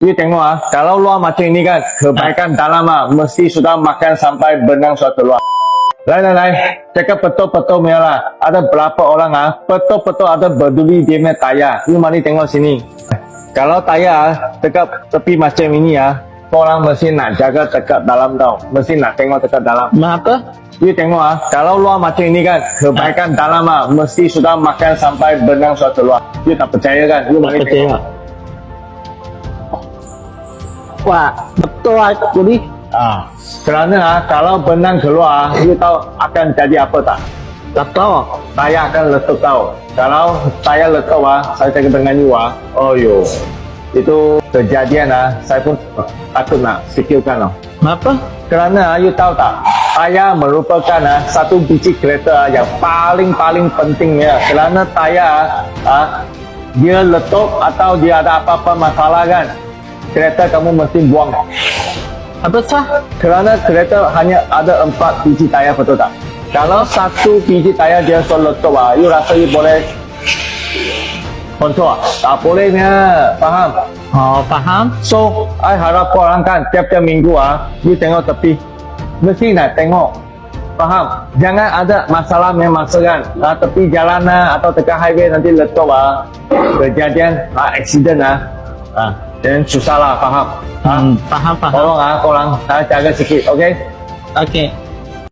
You tengok ah, kalau luar macam ini kan, kebaikan dalam ah, mesti sudah makan sampai benang sudah keluar. Lai, lai, lai. Cakap betul-betul punya lah. Ada berapa orang ah, betul-betul ada peduli dia punya tayar. You mari tengok sini. Kalau tayar ah, dekat tepi macam ini ah, orang mesti nak jaga dekat dalam tau. Mesti nak tengok dekat dalam. Mengapa? You tengok ah, kalau luar macam ini kan, kebaikan dalam ah, mesti sudah makan sampai benang sudah keluar. You tak percaya kan? You mari tengok. Wah, betul aku ni. Ah, kerana ah, kalau benang keluar, you tahu akan jadi apa tak? Tak tahu. Tayar akan letup tahu. Kalau tayar letup ah, saya cakap dengan you ah, oh yo, itu kejadian ah, saya pun takut nak fikirkan oh. Mengapa? Kerana ah, you tahu tak, tayar merupakan ah, satu biji kereta ah, yang paling-paling pentingnya. Kerana tayar ah, dia letup atau dia ada apa-apa masalah kan, kereta kamu mesti buang. Apa sah? Kerana kereta hanya ada empat biji tayar betul tak? Kalau satu biji tayar dia so letup ah, you rasa you boleh kontrol? ah? Tak bolehnya, faham? Oh, faham. So, I harap korang kan tiap-tiap minggu ah, you tengok tepi. Mesti nak tengok. Faham? Jangan ada masalah memang kan. Ah, tepi jalan ah, atau dekat highway nanti letup ah. Kejadian ah, accident ah. Ah, dan susah lah, faham? Ah, Hmm, faham, faham. Tolong ah korang, saya jaga sikit, okay? Okey.